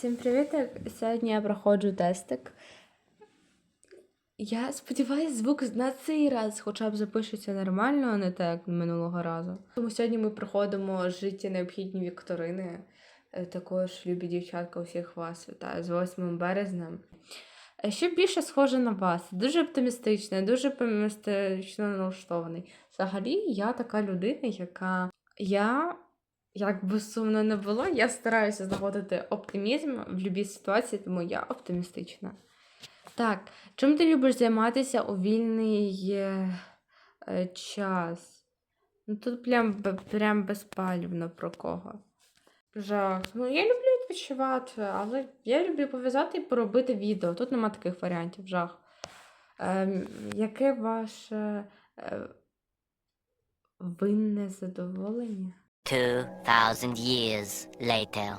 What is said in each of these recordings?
Всім привіт! Сьогодні я проходжу тестик. Я сподіваюся, звук на цей раз хоча б запишеться нормально, а не так, як минулого разу. Тому сьогодні ми проходимо життя необхідні вікторини. Е, Також любі дівчатка, усіх вас вітаю з 8 березня. Е, Що більше схоже на вас, дуже оптимістичний, дуже оптимістично налаштований. Взагалі, я така людина, яка я як би сумно не було, я стараюся знаходити оптимізм в будь-якій ситуації, тому я оптимістична. Так, чим ти любиш займатися у вільний е, е, час? Ну тут прям, прям безпалівно про кого. Жах. Ну, я люблю відпочивати, але я люблю пов'язати і поробити відео. Тут нема таких варіантів, жах. Ем, яке ваше е, винне задоволення? 2000 years later.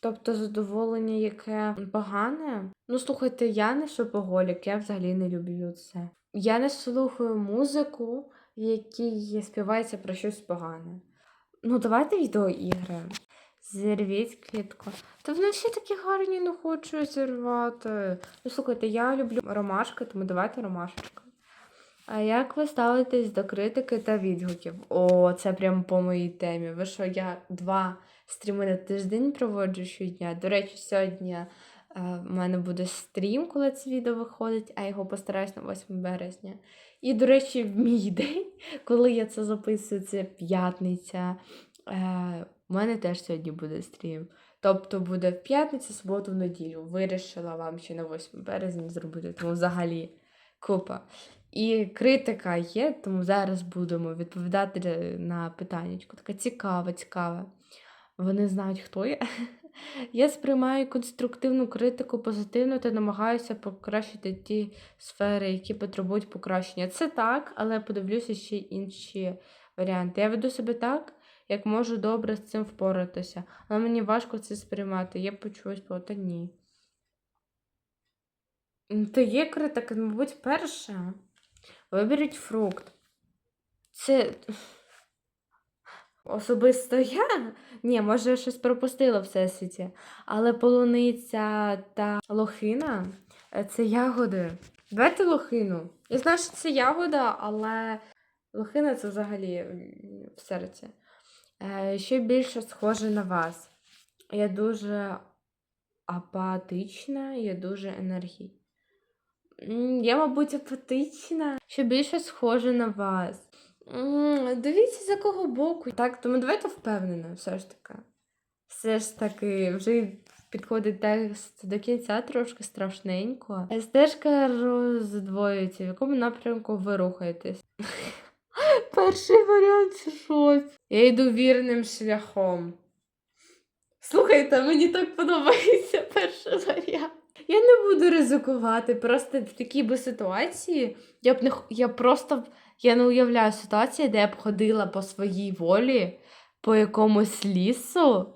Тобто задоволення, яке погане? Ну, слухайте, я не шопоголік, я взагалі не люблю це. Я не слухаю музику, в якій співається про щось погане. Ну, давайте відеоігри. Зірвіть клітку. Та вони всі такі гарні, не хочу зірвати. Ну, слухайте, я люблю ромашки, тому давайте ромашечка. А як ви ставитесь до критики та відгуків? О, це прямо по моїй темі. Ви що, я два стріми на тиждень проводжу щодня. До речі, сьогодні е, в мене буде стрім, коли це відео виходить, а його постараюсь на 8 березня. І, до речі, в мій день, коли я це записую, це п'ятниця. Е, у мене теж сьогодні буде стрім. Тобто буде в п'ятницю, суботу, в неділю. Вирішила вам ще на 8 березня зробити, тому взагалі купа. І критика є, тому зараз будемо відповідати на питання. Така цікава, цікава. Вони знають, хто я. Я сприймаю конструктивну критику позитивно та намагаюся покращити ті сфери, які потребують покращення. Це так, але подивлюся ще інші варіанти. Я веду себе так, як можу добре з цим впоратися, але мені важко це сприймати. Я почуюсь, та ні. То є критика, мабуть, перша. Виберіть фрукт. Це. Особисто я? Ні, може, я щось пропустила в всесвіті. Але полуниця та лохина це ягоди. Давайте лохину. Я знаю, що це ягода, але лохина це взагалі в серці. Е, Що більше схоже на вас? Я дуже апатична, я дуже енергійна. Я, мабуть, апатична, що більше схоже на вас. Дивіться, з якого боку. Так, тому давайте впевнено, все ж таки. Все ж таки, вже підходить текст до кінця трошки страшненько. Стежка роздвоюється, в якому напрямку ви рухаєтесь. Перший варіант щось. Я йду вірним шляхом. Слухайте, мені так подобається не буду ризикувати. Просто в такій би ситуації я б не я просто я не уявляю ситуацію, де я б ходила по своїй волі по якомусь лісу.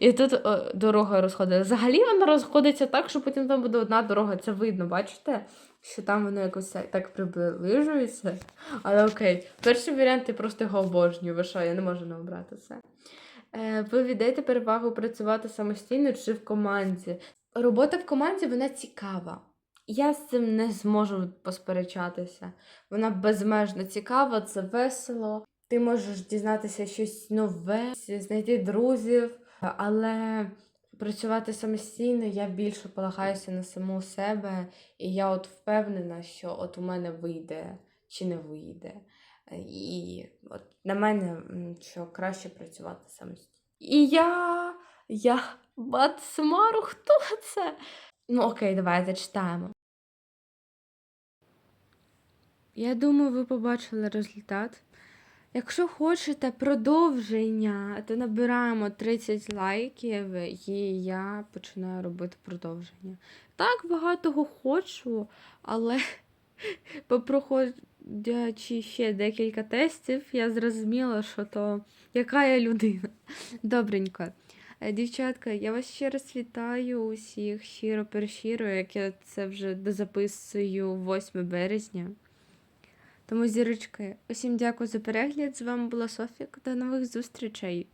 І тут дорога розходиться. Взагалі вона розходиться так, що потім там буде одна дорога. Це видно, бачите? Що там воно якось так приближується. Але окей, перший варіант я просто його обожнюю. Ви що, я не можу не обрати це. Е, ви віддаєте перевагу працювати самостійно чи в команді. Робота в команді вона цікава. Я з цим не зможу посперечатися. Вона безмежно цікава, це весело. Ти можеш дізнатися щось нове, знайти друзів, але працювати самостійно я більше полагаюся на саму себе, і я от впевнена, що от у мене вийде чи не вийде. І от на мене що краще працювати самостійно. І я. Я Батсмару, хто це? Ну, окей, давайте читаємо. Я думаю, ви побачили результат. Якщо хочете продовження, то набираємо 30 лайків, і я починаю робити продовження. Так багатого хочу, але попроходячи ще декілька тестів, я зрозуміла, що то яка я людина. Добренько. Е, Дівчатка, я вас ще раз вітаю усіх щиро першіро як я це вже дозаписую 8 березня. Тому, зірочки, усім дякую за перегляд. З вами була Софік. До нових зустрічей!